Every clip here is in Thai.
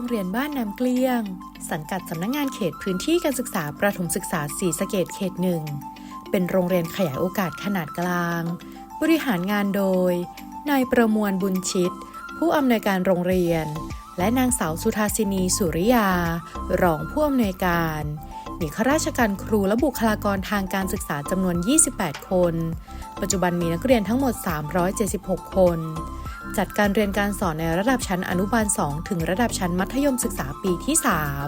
รงเรียนบ้านน้ำเกลี้ยง สังกัดสำนักงงานเขตพื้นที่การศึกษาประถมศึกษาสีสะเกดเขตหนึ่ง เป็นโรงเรียนขยายโอกาสขนาดกลาง บริหารงานโดย นายประมวลบุญชิต ผู้อำนวยการโรงเรียน และนางสาวสุธาสินีสุริยา รองผู้อำนวยการ มีข้าราชการครูและบุคลากรทางการศึกษาจำนวน 28 คน ปัจจุบันมีนักเรียนทั้งหมด 376 คน จัดการเรียนการสอนในระดับชั้นอนุบาล 2 ถึงระดับชั้นมัธยมศึกษาปีที่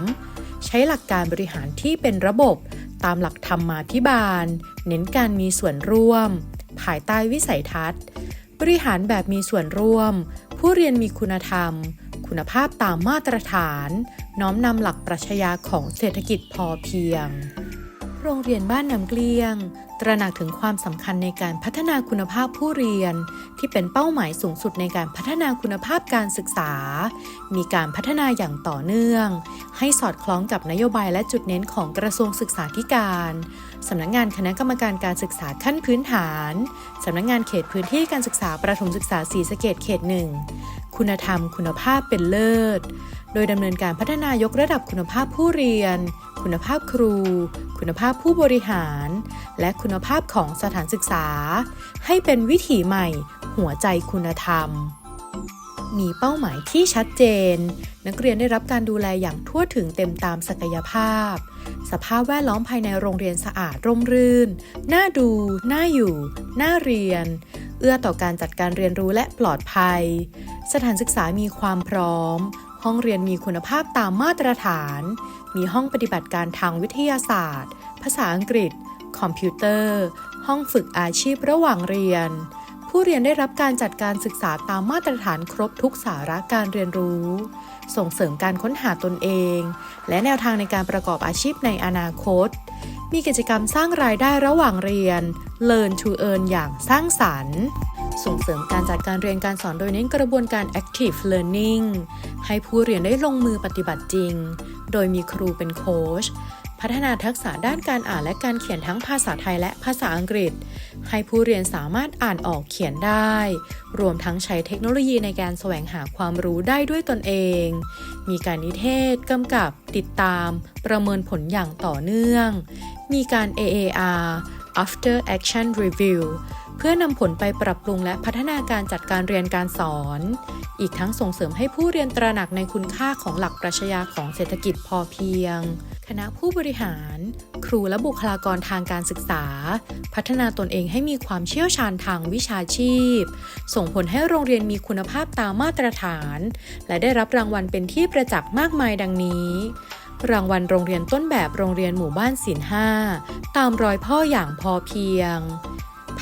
3 ใช้หลักการบริหารที่เป็นระบบ ตามหลักธรรมาภิบาล เน้นการมีส่วนร่วม ภายใต้วิสัยทัศน์ บริหารแบบมีส่วนร่วม ผู้เรียนมีคุณธรรม คุณภาพตามมาตรฐาน น้อมนำหลักปรัชญาของเศรษฐกิจพอเพียง โรงเรียนบ้านน้ำเกลียง ตระหนักถึงความสำคัญในการพัฒนาคุณภาพผู้เรียน ที่เป็นเป้าหมายสูงสุดในการพัฒนาคุณภาพการศึกษา มีการพัฒนาอย่างต่อเนื่อง ให้สอดคล้องกับนโยบายและจุดเน้นของกระทรวงศึกษาธิการสำนักงานคณะกรรมการการศึกษาขั้นพื้นฐานสำนักงานเขตพื้นที่การศึกษาประถมศึกษาสีสะเกดเขตหนึ่งคุณธรรมคุณภาพเป็นเลิศ โดยดำเนินการพัฒนายกระดับคุณภาพผู้เรียน คุณภาพครู คุณภาพผู้บริหาร และคุณภาพของสถานศึกษา ให้เป็นวิถีใหม่ หัวใจคุณธรรม มีเป้าหมายที่ชัดเจน นักเรียนได้รับการดูแลอย่างทั่วถึงเต็มตามศักยภาพ สภาพแวดล้อมภายในโรงเรียนสะอาดร่มรื่น น่าดู น่าอยู่ น่าเรียน เอื้อต่อการจัดการเรียนรู้และปลอดภัย สถานศึกษามีความพร้อม ห้องเรียนมีคุณภาพตามมาตรฐาน มีห้องปฏิบัติการทางวิทยาศาสตร์ ภาษาอังกฤษ คอมพิวเตอร์ ห้องฝึกอาชีพระหว่างเรียน ผู้เรียนได้รับการจัดการศึกษาตามมาตรฐานครบทุกสาระการเรียนรู้ ส่งเสริมการค้นหาตนเอง และแนวทางในการประกอบอาชีพในอนาคต มีกิจกรรมสร้างรายได้ระหว่างเรียน Learn to Earn อย่างสร้างสรรค์ ส่งเสริมการจัดการเรียนการสอนโดยเน้นกระบวนการ Active Learning ให้ผู้เรียนได้ลงมือปฏิบัติจริง โดยมีครูเป็นโค้ชพัฒนาทักษะด้านการอ่านและการเขียนทั้งภาษาไทยและภาษาอังกฤษ ให้ผู้เรียนสามารถอ่านออกเขียนได้ รวมทั้งใช้เทคโนโลยีในการแสวงหาความรู้ได้ด้วยตนเอง มีการนิเทศกำกับ ติดตาม ประเมินผลอย่างต่อเนื่อง มีการ AAR After Action Review เพื่อนำผลไปปรับปรุงและพัฒนาการจัดการเรียนการสอน อีกทั้งส่งเสริมให้ผู้เรียนตระหนักในคุณค่าของหลักปรัชญาของเศรษฐกิจพอเพียง คณะผู้บริหาร ครูและบุคลากรทางการศึกษา พัฒนาตนเองให้มีความเชี่ยวชาญทางวิชาชีพ ส่งผลให้โรงเรียนมีคุณภาพตามมาตรฐาน และได้รับรางวัลเป็นที่ประจักษ์มากมายดังนี้รางวัลโรงเรียนต้นแบบโรงเรียนหมู่บ้านศิลห้าตามรอยพ่ออย่างพอเพียง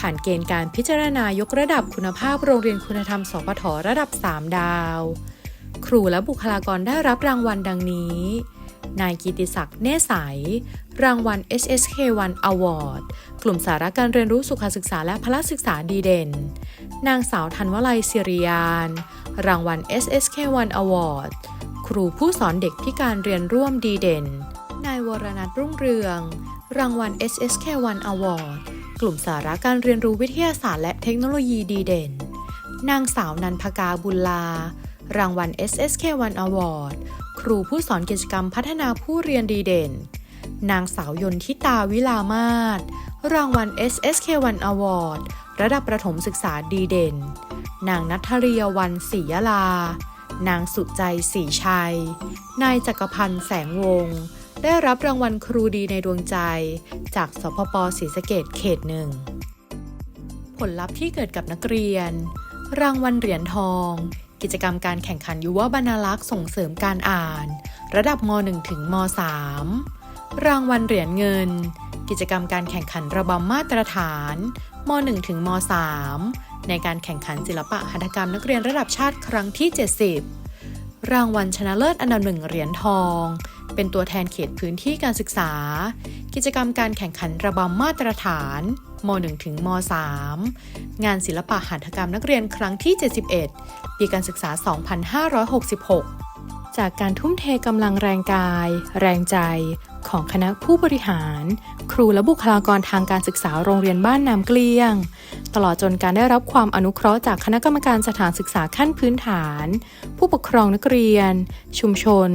ผ่านเกณฑ์การพิจารณายกระดับคุณภาพโรงเรียนคุณธรรมสปทระดับ 3 ดาว ครูและบุคลากรได้รับรางวัลดังนี้ นายกิติศักดิ์เนใสยรางวัล SSK1 Award กลุ่มสาระการเรียนรู้สุขศึกษาและพละศึกษาดีเด่น นางสาวธันวลัยศิริยาน รางวัล SSK1 Award ครูผู้สอนเด็กพิการเรียนร่วมดีเด่น นายวรนัทรุ่งเรือง รางวัล SSK1 Award กลุ่มสาระการเรียนรู้วิทยาศาสตร์และเทคโนโลยีดีเด่น นางสาวนันพกาบุญลา รางวัล SSK1 Award ครูผู้สอนกิจกรรมพัฒนาผู้เรียนดีเด่น นางสาวยนทิตาวิลามาศ รางวัล SSK1 Award ระดับประถมศึกษาดีเด่น นางนัทเรียวันศรียลา นางสุใจศรีชัย นายจักรพันธ์แสงวงศ์ ได้รับรางวัลครูดีในดวงใจ จากสพปศรีสะเกดเขตหนึ่ง ผลลัพธ์ที่เกิดกับนักเรียน รางวัลเหรียญทอง กิจกรรมการแข่งขันยุวบรรณารักษ์ส่งเสริมการอ่าน ระดับม .1 ถึงม .3 รางวัลเหรียญเงิน กิจกรรมการแข่งขันระบำมาตรฐานม .1 ถึงม .3 ในการแข่งขันศิลปะหัตถกรรมนักเรียนระดับชาติครั้งที่ 70 รางวัลชนะเลิศอันดับหนึ่งเหรียญทอง เป็นตัวแทนเขตพื้นที่การศึกษา กิจกรรมการแข่งขันระบำมาตรฐานม .1 ถึงม .3 งานศิลปะหัตถกรรมนักเรียนครั้งที่ 71 ปีการศึกษา 2566 จากการทุ่มเทกำลังแรงกาย แรงใจ ของคณะผู้บริหาร ครูและบุคลากรทางการศึกษาโรงเรียนบ้านน้ำเกลี้ยง ตลอดจนการได้รับความอนุเคราะห์จากคณะกรรมการสถานศึกษาขั้นพื้นฐาน ผู้ปกครองนักเรียน ชุมชน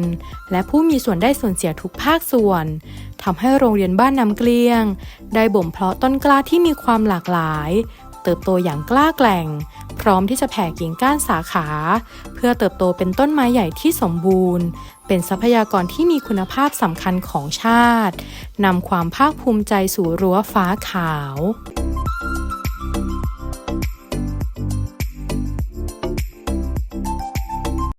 และผู้มีส่วนได้ส่วนเสียทุกภาคส่วนทำให้โรงเรียนบ้านน้ำเกลี้ยง ได้บ่มเพาะต้นกล้าที่มีความหลากหลาย เติบโตอย่างกล้าแกร่ง ร้อมที่จะแผ่กิ่งก้านสาขา เพื่อเติบโตเป็นต้นไม้ใหญ่ที่สมบูรณ์ เป็นทรัพยากรที่มีคุณภาพสำคัญของชาตินำความภาคภูมิใจสู่รั้วฟ้าขาว